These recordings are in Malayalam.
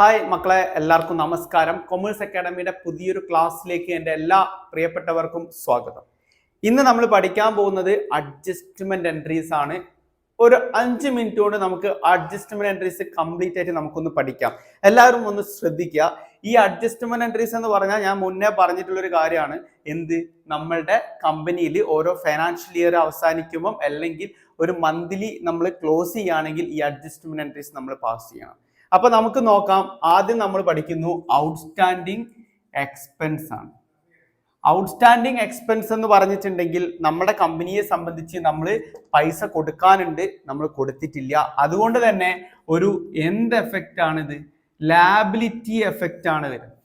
ഹായ് മക്കളെ എല്ലാവർക്കും നമസ്കാരം. കൊമേഴ്സ് അക്കാഡമിയുടെ പുതിയൊരു ക്ലാസ്സിലേക്ക് എന്റെ എല്ലാ പ്രിയപ്പെട്ടവർക്കും സ്വാഗതം. ഇന്ന് നമ്മൾ പഠിക്കാൻ പോകുന്നത് അഡ്ജസ്റ്റ്മെന്റ് എൻട്രീസ് ആണ്. ഒരു അഞ്ച് മിനിറ്റ് കൊണ്ട് നമുക്ക് അഡ്ജസ്റ്റ്മെന്റ് എൻട്രീസ് കംപ്ലീറ്റ് ആയിട്ട് നമുക്കൊന്ന് പഠിക്കാം. എല്ലാവരും ഒന്ന് ശ്രദ്ധിക്കുക. ഈ അഡ്ജസ്റ്റ്മെന്റ് എൻട്രീസ് എന്ന് പറഞ്ഞാൽ ഞാൻ മുന്നേ പറഞ്ഞിട്ടുള്ള ഒരു കാര്യമാണ്. എന്ത്? നമ്മളുടെ കമ്പനിയിൽ ഓരോ ഫൈനാൻഷ്യൽ ഇയർ അവസാനിക്കുമ്പം അല്ലെങ്കിൽ ഒരു മന്ത്ലി നമ്മൾ ക്ലോസ് ചെയ്യുകയാണെങ്കിൽ ഈ അഡ്ജസ്റ്റ്മെന്റ് എൻട്രീസ് നമ്മൾ പാസ് ചെയ്യണം. അപ്പൊ നമുക്ക് നോക്കാം. ആദ്യം നമ്മൾ പഠിക്കുന്നു ഔട്ട്സ്റ്റാൻഡിങ് എക്സ്പെൻസ് ആണ്. ഔട്ട്സ്റ്റാൻഡിങ് എക്സ്പെൻസ് എന്ന് പറഞ്ഞിട്ടുണ്ടെങ്കിൽ നമ്മുടെ കമ്പനിയെ സംബന്ധിച്ച് നമ്മൾ പൈസ കൊടുക്കാനുണ്ട് നമ്മൾ കൊടുത്തിട്ടില്ല. അതുകൊണ്ട് തന്നെ ഒരു എന്ത് എഫക്റ്റ് ആണിത്? ലാബിലിറ്റി എഫക്റ്റ് ആണ് വരുന്നത്.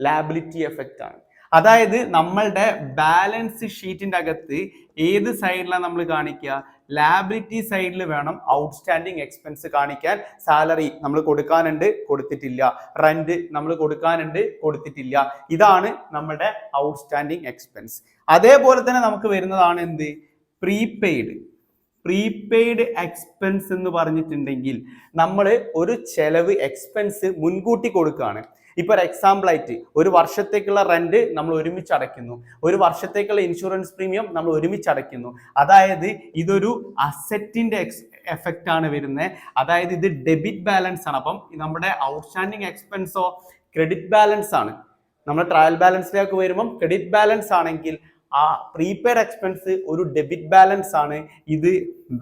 ലാബിലിറ്റി എഫക്റ്റ് ആണ്. അതായത് നമ്മളുടെ ബാലൻസ് ഷീറ്റിന്റെ അകത്ത് ഏത് സൈഡിലാണ് നമ്മൾ കാണിക്കുക ലാബിലിറ്റി സൈഡിൽ വേണം ഔട്ട്സ്റ്റാൻഡിങ് എക്സ്പെൻസ് കാണിക്കാൻ സാലറി നമ്മൾ കൊടുക്കാനുണ്ട് കൊടുത്തിട്ടില്ല. റെന്റ് നമ്മൾ കൊടുക്കാനുണ്ട് കൊടുത്തിട്ടില്ല. ഇതാണ് നമ്മുടെ ഔട്ട്സ്റ്റാൻഡിങ് എക്സ്പെൻസ് അതേപോലെ തന്നെ നമുക്ക് വരുന്നതാണ് എന്ത്? പ്രീപെയ്ഡ് പ്രീപെയ്ഡ് എക്സ്പെൻസ് എന്ന് പറഞ്ഞിട്ടുണ്ടെങ്കിൽ നമ്മൾ ഒരു ചെലവ് എക്സ്പെൻസ് മുൻകൂട്ടി കൊടുക്കുകയാണ് ഇപ്പൊ ഒരു എക്സാമ്പിൾ ആയിട്ട് ഒരു വർഷത്തേക്കുള്ള റെന്റ് നമ്മൾ ഒരുമിച്ച് അടയ്ക്കുന്നു. ഒരു വർഷത്തേക്കുള്ള ഇൻഷുറൻസ് പ്രീമിയം നമ്മൾ ഒരുമിച്ച് അടയ്ക്കുന്നു. അതായത് ഇതൊരു അസറ്റിന്റെ എക്സ് എഫക്റ്റ് ആണ് വരുന്നത് അതായത് ഇത് ഡെബിറ്റ് ബാലൻസ് ആണ്. അപ്പം നമ്മുടെ ഔട്ട്സ്റ്റാൻഡിങ് എക്സ്പെൻസോ ക്രെഡിറ്റ് ബാലൻസ് ആണ്. നമ്മൾ ട്രയൽ ബാലൻസിലേക്ക് വരുമ്പം ക്രെഡിറ്റ് ബാലൻസ് ആണെങ്കിൽ ആ പ്രീപെയ്ഡ് എക്സ്പെൻസ് ഒരു ഡെബിറ്റ് ബാലൻസ് ആണ്. ഇത്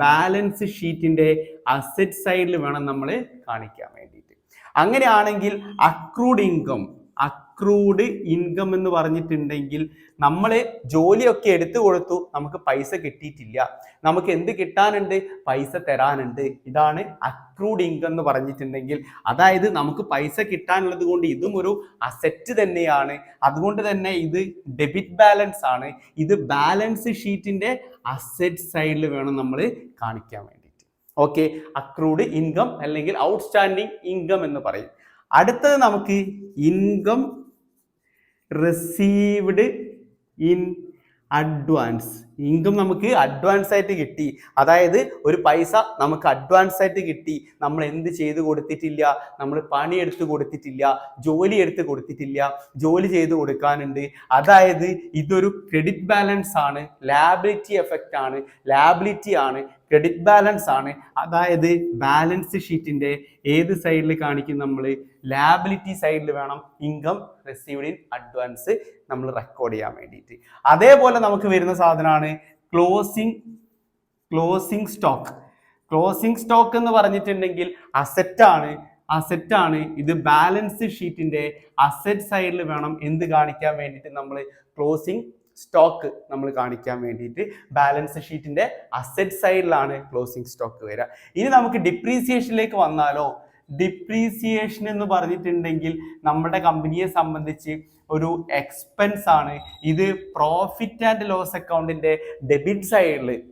ബാലൻസ് ഷീറ്റിന്റെ അസറ്റ് സൈഡിൽ വേണം നമ്മൾ കാണിക്കാൻ വേണ്ടിയിട്ട്. അങ്ങനെയാണെങ്കിൽ അക്രൂഡ് ഇൻകം അക്രൂഡ് ഇൻകം എന്ന് പറഞ്ഞിട്ടുണ്ടെങ്കിൽ നമ്മൾ ജോലിയൊക്കെ എടുത്തു കൊടുത്തു നമുക്ക് പൈസ കിട്ടിയിട്ടില്ല. നമുക്ക് എന്ത് കിട്ടാനുണ്ട്? പൈസ തരാനുണ്ട്. ഇതാണ് അക്രൂഡ് ഇൻകം എന്ന് പറഞ്ഞിട്ടുണ്ടെങ്കിൽ അതായത് നമുക്ക് പൈസ കിട്ടാനുള്ളത് കൊണ്ട് ഇതും ഒരു അസറ്റ് തന്നെയാണ്. അതുകൊണ്ട് തന്നെ ഇത് ഡെബിറ്റ് ബാലൻസ് ആണ്. ഇത് ബാലൻസ് ഷീറ്റിന്റെ അസറ്റ് സൈഡിൽ വേണം നമ്മൾ കാണിക്കാൻ വേണ്ടിയിട്ട് ഓക്കെ അക്രൂഡ് ഇൻകം അല്ലെങ്കിൽ ഔട്ട്സ്റ്റാൻഡിങ് ഇൻകം എന്ന് പറയും. അടുത്തത് നമുക്ക് income received in advance income നമുക്ക് അഡ്വാൻസ് ആയിട്ട് കിട്ടി. അതായത് ഒരു പൈസ നമുക്ക് അഡ്വാൻസ് ആയിട്ട് കിട്ടി. നമ്മൾ എന്ത് ചെയ്ത് കൊടുത്തിട്ടില്ല? നമ്മൾ പണി പണിയെടുത്ത് കൊടുത്തിട്ടില്ല. ജോലി എടുത്ത് കൊടുത്തിട്ടില്ല. ജോലി ചെയ്ത് കൊടുക്കാനുണ്ട്. അതായത് ഇതൊരു ക്രെഡിറ്റ് ബാലൻസ് ആണ്. ലാബിലിറ്റി എഫക്റ്റ് ആണ്. ലാബിലിറ്റി ആണ്. ക്രെഡിറ്റ് ബാലൻസ് ആണ്. അതായത് ബാലൻസ് ഷീറ്റിന്റെ ഏത് സൈഡിൽ കാണിക്കും നമ്മൾ ലാബിലിറ്റി സൈഡിൽ വേണം ഇൻകം റിസീവ്ഡ് ഇൻ അഡ്വാൻസ് നമ്മൾ റെക്കോർഡ് ചെയ്യാൻ വേണ്ടിയിട്ട്. അതേപോലെ നമുക്ക് വരുന്ന സാധനമാണ് closing closing stock closing stock എന്ന് പറഞ്ഞിട്ടുണ്ടെങ്കിൽ അസെറ്റാണ് ആണ്. അസറ്റ് ആണ്. ഇത് ബാലൻസ് ഷീറ്റിന്റെ അസറ്റ് സൈഡിൽ വേണം എന്ത് കാണിക്കാൻ വേണ്ടിയിട്ട് നമ്മൾ ക്ലോസിംഗ് സ്റ്റോക്ക് നമ്മൾ കാണിക്കാൻ വേണ്ടിയിട്ട് ബാലൻസ് ഷീറ്റിന്റെ അസറ്റ് സൈഡിലാണ് ക്ലോസിംഗ് സ്റ്റോക്ക് വരിക. ഇനി നമുക്ക് ഡിപ്രീസിയേഷനിലേക്ക് വന്നാലോ? ഡിപ്രീസിയേഷൻ എന്ന് പറഞ്ഞിട്ടുണ്ടെങ്കിൽ നമ്മുടെ കമ്പനിയെ സംബന്ധിച്ച് ഒരു എക്സ്പെൻസ് ആണ്. ഇത് പ്രോഫിറ്റ് ആൻഡ് ലോസ് അക്കൗണ്ടിന്റെ ഡെബിറ്റ് സൈഡിൽ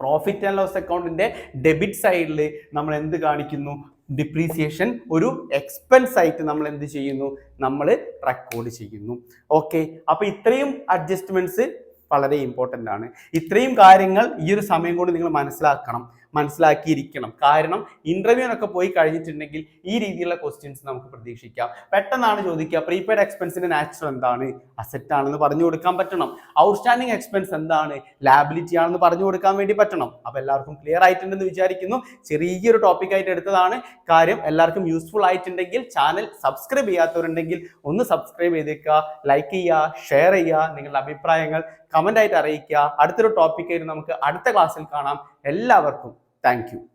പ്രോഫിറ്റ് ആൻഡ് ലോസ് അക്കൗണ്ടിന്റെ ഡെബിറ്റ് സൈഡിൽ നമ്മൾ എന്ത് കാണിക്കുന്നു? ഡിപ്രീസിയേഷൻ ഒരു എക്സ്പെൻസ് ആയിട്ട് നമ്മൾ എന്ത് ചെയ്യുന്നു? നമ്മൾ റെക്കോർഡ് ചെയ്യുന്നു. ഓക്കെ അപ്പോൾ ഇത്രയും അഡ്ജസ്റ്റ്മെന്റ്സ് വളരെ ഇമ്പോർട്ടന്റ് ആണ്. ഇത്രയും കാര്യങ്ങൾ ഈ ഒരു സമയം കൊണ്ട് നിങ്ങൾ മനസ്സിലാക്കണം. മനസ്സിലാക്കിയിരിക്കണം. കാരണം ഇന്റർവ്യൂനൊക്കെ പോയി കഴിഞ്ഞിട്ടുണ്ടെങ്കിൽ ഈ രീതിയിലുള്ള ക്വസ്റ്റ്യൻസ് നമുക്ക് പ്രതീക്ഷിക്കാം. പെട്ടെന്നാണ് ചോദിക്കുക പ്രീപെയ്ഡ് എക്സ്പെൻസിന്റെ നാച്ചുറൽ എന്താണ്? അസെറ്റ് ആണെന്ന് പറഞ്ഞു കൊടുക്കാൻ പറ്റണം. ഔട്ട്സ്റ്റാൻഡിങ് എക്സ്പെൻസ് എന്താണ്? ലാബിലിറ്റി ആണെന്ന് പറഞ്ഞു കൊടുക്കാൻ വേണ്ടി പറ്റണം. അപ്പൊ എല്ലാവർക്കും ക്ലിയർ ആയിട്ടുണ്ടെന്ന് വിചാരിക്കുന്നു. ചെറിയൊരു ടോപ്പിക് ആയിട്ട് എടുത്തതാണ്. കാര്യം എല്ലാവർക്കും യൂസ്ഫുൾ ആയിട്ടുണ്ടെങ്കിൽ ചാനൽ സബ്സ്ക്രൈബ് ചെയ്യാത്തവരുണ്ടെങ്കിൽ ഒന്ന് സബ്സ്ക്രൈബ് ചെയ്തേക്കുക ലൈക്ക് ചെയ്യുക ഷെയർ ചെയ്യുക നിങ്ങളുടെ അഭിപ്രായങ്ങൾ കമന്റ് ആയിട്ട് അറിയിക്കുക. അടുത്തൊരു ടോപ്പിക്കായിട്ട് നമുക്ക് അടുത്ത ക്ലാസ്സിൽ കാണാം. എല്ലാവർക്കും Thank you.